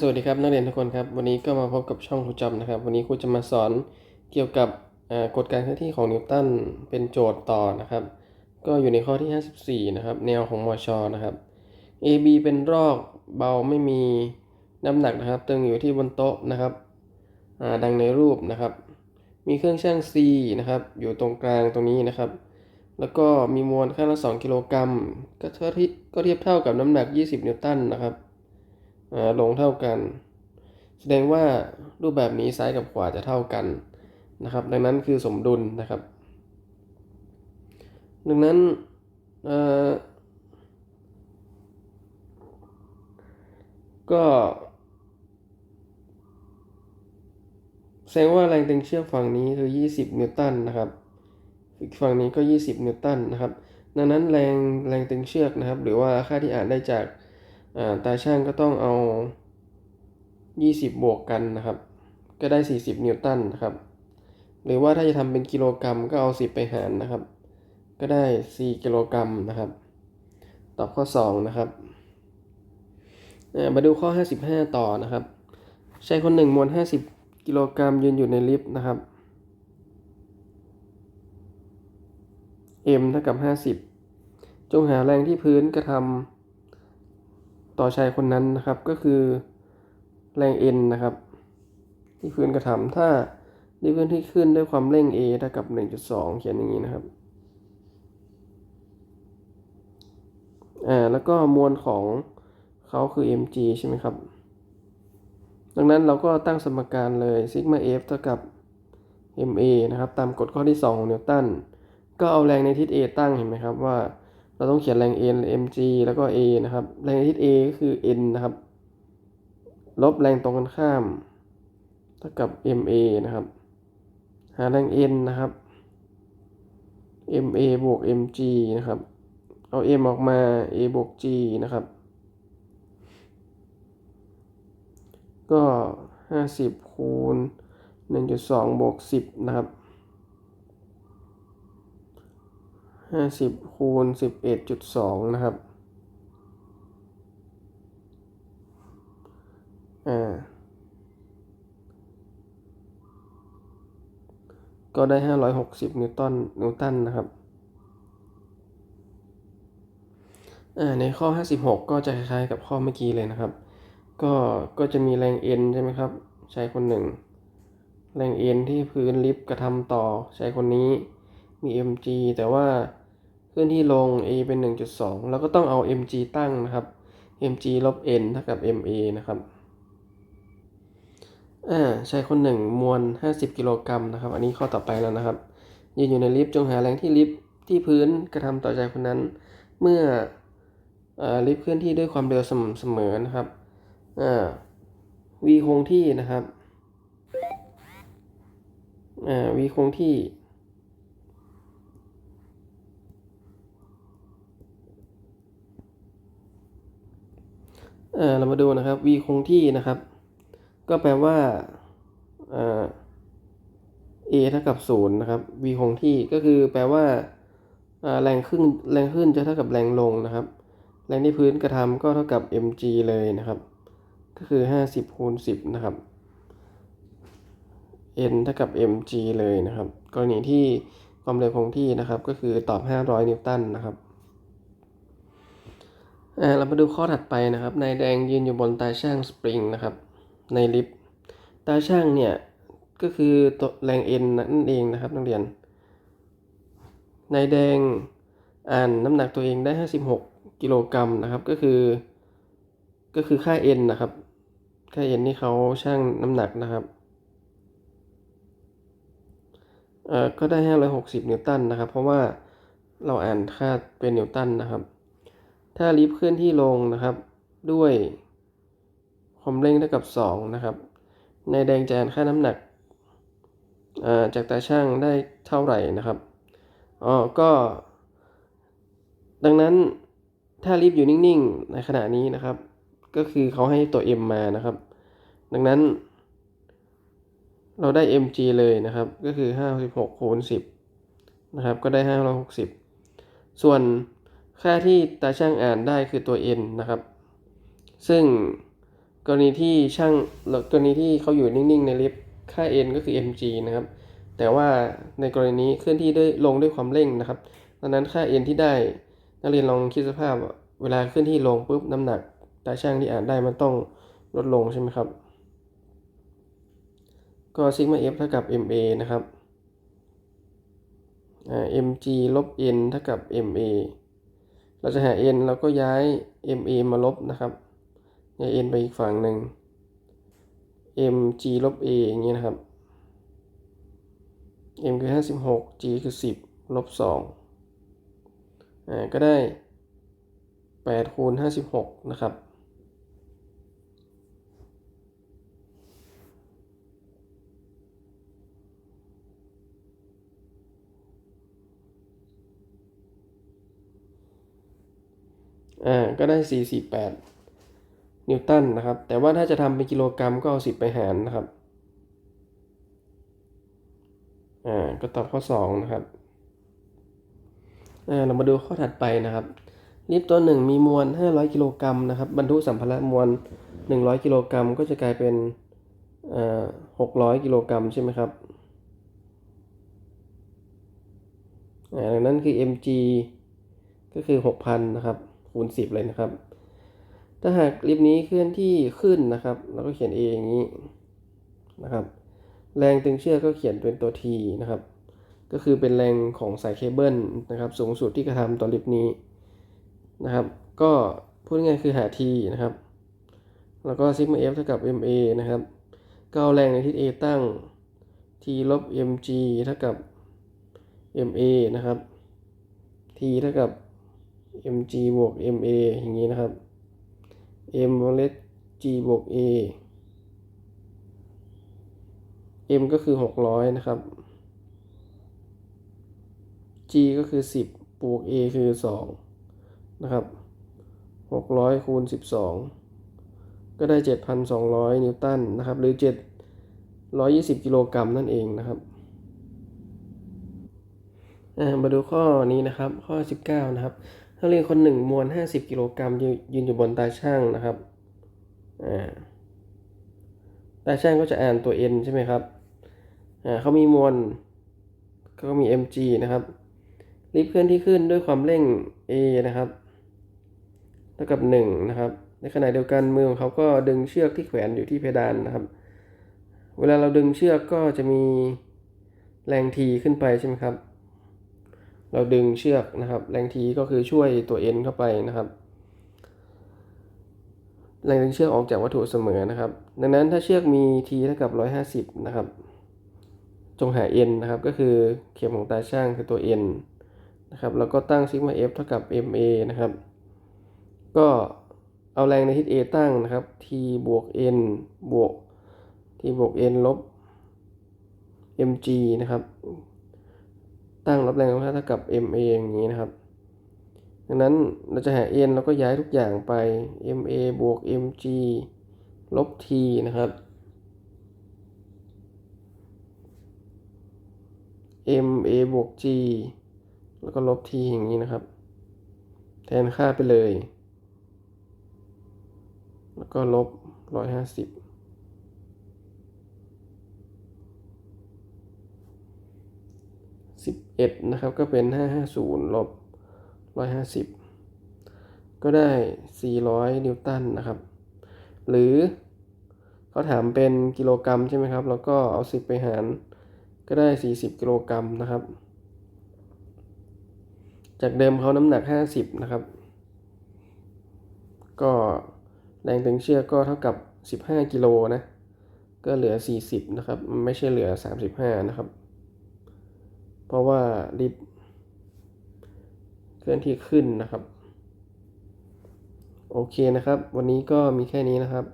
สวัสดีครับนักเรียนทุกคนครับวันนี้ก็มาพบกับช่องครูจอมนะครับ วันนี้ครูจะมาสอนเกี่ยวกับกฎการเคลื่อนที่ของนิวตันเป็นโจทย์ต่อนะครับ ก็อยู่ในข้อที่ 54 นะครับ แนวของมอชอนะครับ AB เป็นรอกเบาไม่มีน้ำหนักนะครับ ตึงอยู่ที่บนโต๊ะนะครับดังในรูปนะครับ มีเครื่องช่าง C นะครับ อยู่ตรงกลางตรงนี้นะครับ แล้วก็มีมวลข้าละ 2 กิโลกรัมก็เท่าที่ก็เทียบเท่ากับน้ำหนัก 20 นิวตันนะครับ ลงเท่ากัน แสดงว่ารูปแบบนี้ซ้ายกับขวาจะเท่ากันนะครับ ดังนั้นคือสมดุลนะครับ ดังนั้นก็แสดงว่าแรงตึงเชือกฝั่งนี้คือ 20 นิวตันนะครับ อีกฝั่งนี้ก็ 20 นิวตันนะครับ ดังนั้นแรงแรงตึงเชือกนะครับ หรือว่าค่าที่อ่านได้จาก ตาช่างก็ต้องเอา 20 บวกกันนะครับ ก็ได้ 40 นิวตันนะครับ หรือว่าถ้าจะทำเป็นกิโลกรัมก็เอา 10 ไปหารนะครับ ก็ได้ 4 กิโลกรัมนะครับ ตอบข้อ 2 นะครับ มาดูข้อ 55 ต่อนะครับชายคนหนึ่งมวล 50 กิโลกรัมยืนอยู่ในลิฟต์นะครับ m เท่ากับ 50 จงหาแรงที่พื้นกระทำ ต่อชายคนนั้นนะครับ ก็คือแรง N นะครับ ที่พื้นกระทำถ้าดิฟเฟนที่ขึ้นด้วยความเร่ง A เท่ากับ 1.2 เขียนอย่างนี้นะครับอ่าแล้วก็มวลของเขาคือ mg ใช่ไหมครับ ดังนั้นเราก็ตั้งสมการเลยซิกมา f เท่ากับ ma นะครับ ตามกฎข้อที่ 2 ของนิวตัน ก็เอาแรงในทิศ A ตั้งเห็นไหมครับว่า เราต้องเขียนแรง n mg แล้วก็ a นะครับ แรงในทิศ A ก็คือ n นะครับ ลบแรงตรงกันข้าม เท่ากับ ma นะครับ หาแรง n นะครับ ma บวก mg นะครับ เอา m ออกมา a บวก g นะครับ ก็ 50คูณ1.2บวก10 นะครับ ห้าสิบคูณสิบเอ็ดจุดสองนะครับ อ่า ก็ได้ห้าร้อยหกสิบนิวตันนิวตันนะครับ อ่า ในข้อห้าสิบหกก็จะคล้ายๆกับข้อเมื่อกี้เลยนะครับ ก็ ก็จะมีแรง N ใช่ไหมครับ ใชายคนหนึ่ง แรง N ที่พื้นลิฟต์กระทำต่อใชายคนนี้มี mg แต่ว่า เคลื่อนที่ลง a เป็น 1.2 แล้วก็ต้องเอา mg ตั้งนะครับ mg ลบ n เท่ากับ ma นะครับ อ่าชายคนหนึ่งมวล 50 กิโลกรัมนะครับ อันนี้ข้อต่อไปแล้วนะครับ ยืนอยู่ในลิฟต์จงหาแรงที่ลิฟต์ที่พื้นกระทำต่อชายคนนั้น เมื่ออลิฟต์เคลื่อนที่ด้วยความเร็วสม่ำเสมอนะครับ อ่า v คงที่นะครับ อ่า v คงที่ เเรามาดูนะครับ v คงที่นะครับ ก็แปลว่า a เท่ากับ0นะครับ v คงที่ก็คือแปลว่าแรงขึ้นแรงขึ้นจะเท่ากับแรงลงนะครับ แรงที่พื้นกระทำก็เท่ากับ mg เลยนะครับ ก็คือ 50คูณ10 นะครับ n เท่ากับ mg เลยนะครับ กรณีที่ความเร็วคงที่นะครับ ก็คือตอบ 500 นิวตันนะครับ เรามาดูข้อถัดไปนะครับนายแดงยืนอยู่บนตาช่างสปริงนะครับในลิฟต์ตาช่างเนี่ยก็คือตัวแรง N นั่นเองนะครับนักเรียนนายแดงอ่านน้ำหนักตัวเองได้ 56 กิโลกรัมนะครับก็คือ ก็คือค่า N นนะครับค่า N นี่เขาช่างน้ำหนักนะครับเอ่อก็ได้ 560 นิวตันนะครับ เพราะว่าเราอ่านค่าเป็นนิวตันนะครับ ถ้าลิฟต์เคลื่อนที่ลงนะครับ ด้วยความเร่งเท่ากับ 2 นะครับ ในแดงจะอ่านค่าน้ำหนักจากตาช่างได้เท่าไหร่นะครับอ๋อก็ ดังนั้นถ้าลิฟต์อยู่นิ่งๆ ในขณะนี้นะครับ ก็คือเขาให้ตัว m มานะครับ ดังนั้น เราได้ mg เลยนะครับ ก็คือ 56คูณ10 นะครับ ก็ได้ 560 ส่วน ค่าที่ตาช่างอ่านได้คือตัว n นะครับ ซึ่งกรณีที่ช่างกรณีที่เขาอยู่นิ่งๆ ในลิฟต์ค่า n ก็คือ mg นะครับ แต่ว่าในกรณีนี้เคลื่อนที่ด้วยลงด้วยความเร่งนะครับดังนั้นค่า n ที่ได้นักเรียนลองคิดสภาพเวลาเคลื่อนที่ลงปุ๊บน้ำหนักตาช่างที่อ่านได้มันต้องลดลงใช่ไหมครับ ก็ซิกมา f เท่ากับ ma นะครับอ่า mg ลบ n เท่ากับ ma เราจะหา n เราก็ย้าย ma มาลบนะครับย้าย n ไปอีกฝั่งหนึ่ง mg ลบ a อย่างนี้นะครับ m คือ 56 g คือ 10 ลบ2อ่าก็ได้8คูณ56 นะครับ อ่าก็ได้ 448 นิวตันนะครับ แต่ว่าถ้าจะทำเป็นกิโลกรัมก็เอา 10 ไปหารนะครับ อ่า ก็ตอบข้อ 2 นะครับ อ่า เรามาดูข้อถัดไปนะครับ ลิฟต์ตัวหนึ่งมีมวล 500 กิโลกรัมนะครับ บรรทุกสัมภาระมวล 100 กิโลกรัมก็จะกลายเป็นอ่า600 กิโลกรัมใช่ไหมครับอ่าดังนั้นคือ mg ก็คือ 6,000 นะครับ คูณ 10 เลยนะครับ ถ้าหากลิฟต์นี้เคลื่อนที่ขึ้นนะครับเราก็เขียน a อย่างนี้นะครับ แรงตึงเชือกก็เขียนเป็นตัว t นะครับ ก็คือเป็นแรงของสายเคเบิลนะครับ สูงสุดที่กระทำต่อลิฟต์นี้นะครับ ก็พูดง่ายๆคือหา t นะครับ แล้วก็ซิกมา f เท่ากับ ma นะครับก็เอาแรงในทิศ a ตั้ง t ลบ mg เท่ากับ ma นะครับ t เท่ากับ mg บวก ma อย่างนี้นะครับ m วงเล็บ g บวก a m ก็คือ 600 นะครับ g ก็คือ 10 บวก a คือ 2 นะครับ 600 คูณ 12 ก็ได้ 7,200 นิวตันนะครับ หรือ 720 กิโลกรัมนั่นเองนะครับมาดูข้อนี้นะครับ ข้อ 19 นะครับ นักเรียนคนหนึ่งมวล 50 กิโลกรัมยืนอยู่บนตาช่างนะครับตาช่างก็จะอ่านตัว n ใช่ไหมครับเขามีมวลก็มี mg นะครับรีบเคลื่อนที่ขึ้นด้วยความเร่ง a นะครับเท่ากับ 1 นะครับ ในขณะเดียวกันมือของเขาก็ดึงเชือกที่แขวนอยู่ที่เพดานนะครับ เวลาเราดึงเชือกก็จะมีแรง t ขึ้นไปใช่ไหมครับ เราดึงเชือกนะครับ แรง t ก็คือช่วยตัว n เข้าไปนะครับ แรงดึงเชือกออกจากวัตถุเสมอนะครับ ดังนั้นถ้าเชือกมี t เท่ากับ 150 นะครับ จงหา n นนะครับ ก็คือเข็มของตาช่างคือตัว n นะครับแล้วก็ตั้งซิกมา f เท่ากับ ma นะครับ ก็เอาแรงในทิศ a ตั้งนะครับ t บวก n บวก t บวก n ลบ mg นะครับ ตั้งรับแรงเท่ากับ ma อย่างนี้นะครับ ดังนั้นเราจะหา n เราก็ย้ายทุกอย่างไป ma บวก mg ลบ t นะครับ ma บวก g แล้วก็ลบ t อย่างนี้นะครับ แทนค่าไปเลย แล้วก็ลบ150 11 นะครับ ก็เป็น 550 ลบ 150 ก็ได้ 400 นิวตันนะครับ หรือเขาถามเป็นกิโลกรัมใช่ไหมครับ แล้วก็เอา 10 ไปหาร ก็ได้ 40 กิโลกรัมนะครับ จากเดิมเขาน้ำหนัก 50 นะครับ ก็แรงตึงเชือกก็เท่ากับ 15 กิโลนะ ก็เหลือ 40 นะครับ ไม่ใช่เหลือ 35 นะครับ เพราะว่าลิฟต์เคลื่อนที่ขึ้นนะครับ โอเคนะครับ วันนี้ก็มีแค่นี้นะครับ